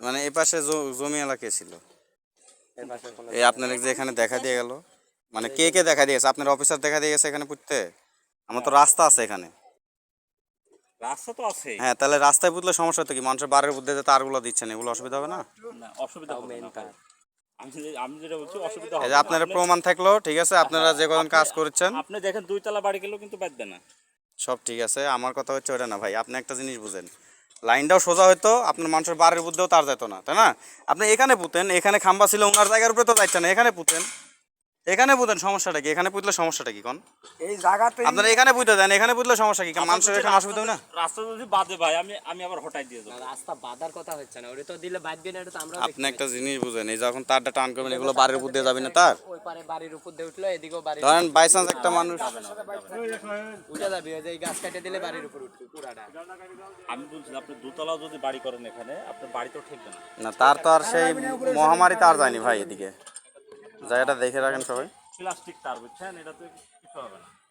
মানে এই পাশে জমি এলাকা ছিল। এই পাশে কোনো এই আপনার যে এখানে দেখা দিয়ে গেল। মানে কে কে দেখা দিয়েছে আপনার অফিসার দেখা দিয়ে গেছে এখানে পুঁততে? আমার তো রাস্তা আছে এখানে। রাস্তা তো আছে হ্যাঁ তাহলে রাস্তায় পুতলে সমস্যা তো কি? মানুষের মধ্যে যে তারগুলো দিচ্ছেন এগুলো অসুবিধা হবে না? না অসুবিধা হবে না। আমি যেটা বলছি অসুবিধা হবে যে আপনার প্রমাণ থাকল ঠিক আছে? আপনারা যে কজন কাজ করেছেন। আপনি দেখেন দুই তলা বাড়ি গেলেও কিন্তু বাঁধবে না। সব ঠিক আছে। আমার কথা হচ্ছে ওটা না ভাই আপনি একটা জিনিস বুঝেন। লাইনটাও সোজা হইতো, আপনার মানুষের বাড়ির বুদ্ধেও তার যেত না, তাই না? আপনি এখানে পুতেন, এখানে খাম্বা ছিল ওনার জায়গার উপরে তো যাইতেন না, এখানে পুঁতেন। এখানে পুঁতেন সমস্যাটা কি? এখানে পুঁতলে সমস্যাটা কি কোন? এই জায়গাতে আপনারা এখানে পুঁতে দেন এখানে পুতলে সমস্যা কি? মানুষের এখানে অসুবিধা না? রাস্তা যদি বাদে ভাই আমি আমি আবার হটাই দিয়ে না, দেবো রাস্তা বাঁধার কথা হচ্ছে না ওটা তো দিলে বাঁধবে না এটা তো আমরা আপনি একটা জিনিস বুঝেন এই যখন তারটা টান করবেন এগুলো বাড়ির উপর দিয়ে যাবে না তার? ওই পারে বাড়ির উপর দিয়ে উঠল এদিকেও বাড়ি ধরেন বাই চান্স একটা মানুষ উঠে যাবি ওই যে এই গাছ কাটে দিলে বাড়ির উপর উঠবে পুরাটা। আমি বলছি আপনি দুতলাও যদি বাড়ি করেন এখানে আপনার বাড়ি তো ঠেকবে না। না তার তো আর সেই মহামারী তার যায়নি ভাই এদিকে। জায়গাটা দেখে রাখেন সবাই। প্লাস্টিক তার বুঝছেন? এটা তো কিছু হবে না।